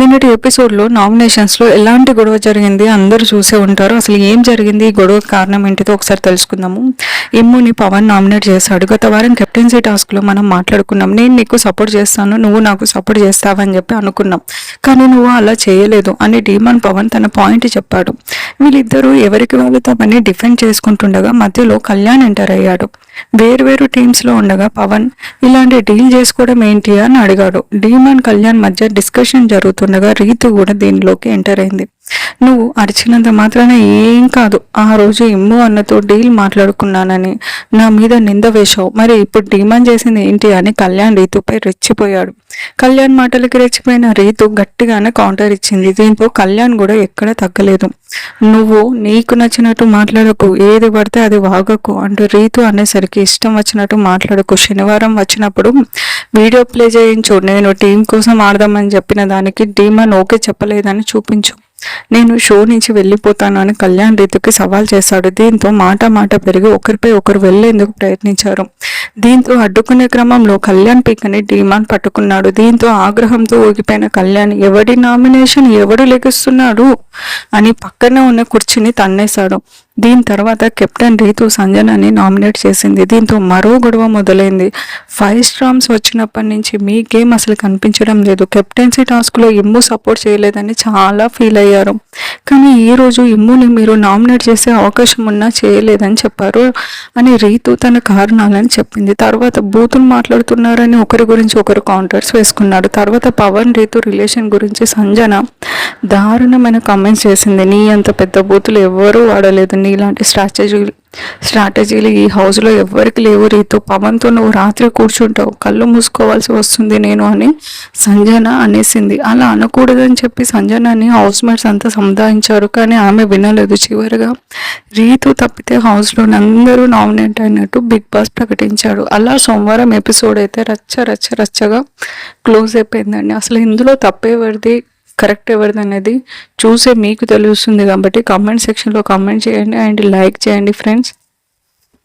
నిన్నటి ఎపిసోడ్లో నామినేషన్స్లో ఎలాంటి గొడవ జరిగింది అందరూ చూసే ఉంటారు. అసలు ఏం జరిగింది? ఈ గొడవ కారణం ఏంటిదో ఒకసారి తెలుసుకుందాము. ఇమ్ముని పవన్ నామినేట్ చేశాడు. గత వారం కెప్టెన్సీ టాస్క్లో మనం మాట్లాడుకున్నాం. నేను నీకు సపోర్ట్ చేస్తాను నువ్వు నాకు సపోర్ట్ చేస్తావని చెప్పి అనుకున్నాం. కానీ నువ్వు అలా చేయలేదు అని డీమాన్ పవన్ తన పాయింట్ చెప్పాడు. వీళ్ళిద్దరూ ఎవరికి వాళ్ళు తమని డిఫెండ్ చేసుకుంటుండగా మధ్యలో కళ్యాణ్ ఎంటర్ అయ్యాడు. వేరు టీమ్స్లో ఉండగా పవన్ ఇలాంటి డీల్ చేసుకోవడం ఏంటి? అని అడిగాడు. డీమాన్ కళ్యాణ్ మధ్య డిస్కషన్ జరుగుతుండగా రీతు కూడా దీనిలోకి ఎంటర్ అయింది. నువ్వు అరిచినంత మాత్రాన ఏం కాదు. ఆ రోజు ఇమ్ము అన్నతో డీల్ మాట్లాడుకున్నానని. నా మీద నింద వేశావు. మరి ఇప్పుడు డిమాండ్ చేసింది ఏంటి అని కళ్యాణ్ రీతుపై రెచ్చిపోయాడు. కళ్యాణ్ మాటలకి రెచ్చిపోయిన రీతు గట్టిగానే కౌంటర్ ఇచ్చింది. దీంతో కళ్యాణ్ కూడా ఎక్కడ తగ్గలేదు. నువ్వు నీకు నచ్చినట్టు మాట్లాడకు. ఏది పడితే అది వాగకు అంటూ రీతు అనేసరికి ఇష్టం వచ్చినట్టు మాట్లాడకు. శనివారం వచ్చినప్పుడు వీడియో ప్లే చేయించు. నేను టీం కోసం ఆడదామని చెప్పిన దానికి డీమన్ ఓకే చెప్పలేదని చూపించు. నేను షో నుంచి వెళ్ళిపోతాను అని కళ్యాణ్ రీతుకి సవాల్ చేశాడు. దీంతో మాట మాట పెరిగి ఒకరిపై ఒకరు వెళ్ళేందుకు ప్రయత్నించారు. దీంతో అడ్డుకునే క్రమంలో కళ్యాణ్ పీకని డిమాండ్ పట్టుకున్నాడు. దీంతో ఆగ్రహంతో ఊగిపోయిన కళ్యాణ్ ఎవడి నామినేషన్ ఎవడు లెగిస్తున్నాడు? అని పక్కనే ఉన్న కుర్చీని తన్నేశాడు. దీని తర్వాత కెప్టెన్ రీతు సంజనాని నామినేట్ చేసింది. దీంతో మరో గొడవ మొదలైంది. ఫైవ్ స్టామ్స్ వచ్చినప్పటి నుంచి మీ గేమ్ అసలు కనిపించడం లేదు. కెప్టెన్సీ టాస్క్లో ఇమ్ము సపోర్ట్ చేయలేదని చాలా ఫీల్ అయ్యారు. కానీ ఈ రోజు ఇమ్ముని మీరు నామినేట్ చేసే అవకాశం ఉన్నా చేయలేదని చెప్పారు అని రీతు తన కారణాలని చెప్పారు చెప్పింది తర్వాత బూతులు మాట్లాడుతున్నారని ఒకరి గురించి ఒకరు కౌంటర్స్ వేసుకున్నారు. తర్వాత పవన్ రీతు రిలేషన్ గురించి సంజన దారుణమైన కామెంట్స్ చేసింది. నీ అంత పెద్ద బూతులు ఎవ్వరూ వాడలేదు. నీలాంటి స్ట్రాటజీ స్ట్రాటజీలు ఈ హౌస్లో ఎవ్వరికి లేవు. రీతు పవన్తో నువ్వు రాత్రి కూర్చుంటావు. కళ్ళు మూసుకోవాల్సి వస్తుంది నేను అని సంజన అనేసింది. అలా అనకూడదని చెప్పి సంజనని హౌస్ మేట్స్ అంతా సముదాయించారు కానీ ఆమె వినలేదు చివరిగా. రీతు తప్పితే హౌస్లో అందరూ నామినేట్ అయినట్టు బిగ్ బాస్ ప్రకటించాడు. అలా సోమవారం ఎపిసోడ్ అయితే రచ్చ రచ్చ రచ్చగా క్లోజ్ అయిపోయిందండి. అసలు ఇందులో తప్పేవరిది కరెక్ట్ ఎవరిది అనేది చూసే మీకు తెలుస్తుంది కాబట్టి కామెంట్ సెక్షన్లో కామెంట్ చేయండి అండ్ లైక్ చేయండి ఫ్రెండ్స్